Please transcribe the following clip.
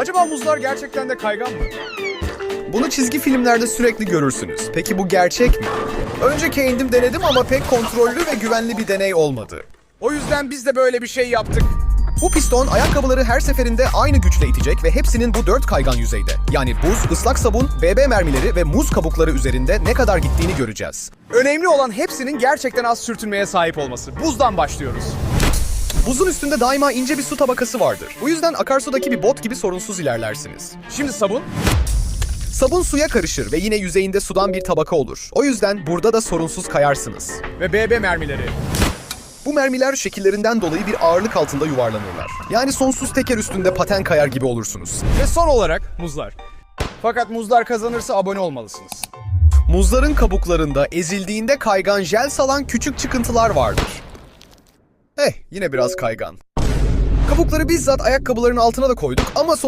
Acaba muzlar gerçekten de kaygan mı? Bunu çizgi filmlerde sürekli görürsünüz. Peki bu gerçek mi? Önce kendim denedim ama pek kontrollü ve güvenli bir deney olmadı. O yüzden biz de böyle bir şey yaptık. Bu piston ayakkabıları her seferinde aynı güçle itecek ve hepsinin bu dört kaygan yüzeyde. Yani buz, ıslak sabun, BB mermileri ve muz kabukları üzerinde ne kadar gittiğini göreceğiz. Önemli olan hepsinin gerçekten az sürtünmeye sahip olması. Buzdan başlıyoruz. Buzun üstünde daima ince bir su tabakası vardır. Bu yüzden akarsudaki bir bot gibi sorunsuz ilerlersiniz. Şimdi sabun. Sabun suya karışır ve yine yüzeyinde sudan bir tabaka olur. O yüzden burada da sorunsuz kayarsınız. ve BB mermileri. Bu mermiler şekillerinden dolayı bir ağırlık altında yuvarlanırlar. Yani sonsuz teker üstünde paten kayar gibi olursunuz. Ve son olarak muzlar. Fakat muzlar kazanırsa abone olmalısınız. Muzların kabuklarında ezildiğinde kaygan jel salan küçük çıkıntılar vardır. Eh, yine biraz kaygan. Kabukları bizzat ayakkabıların altına da koyduk ama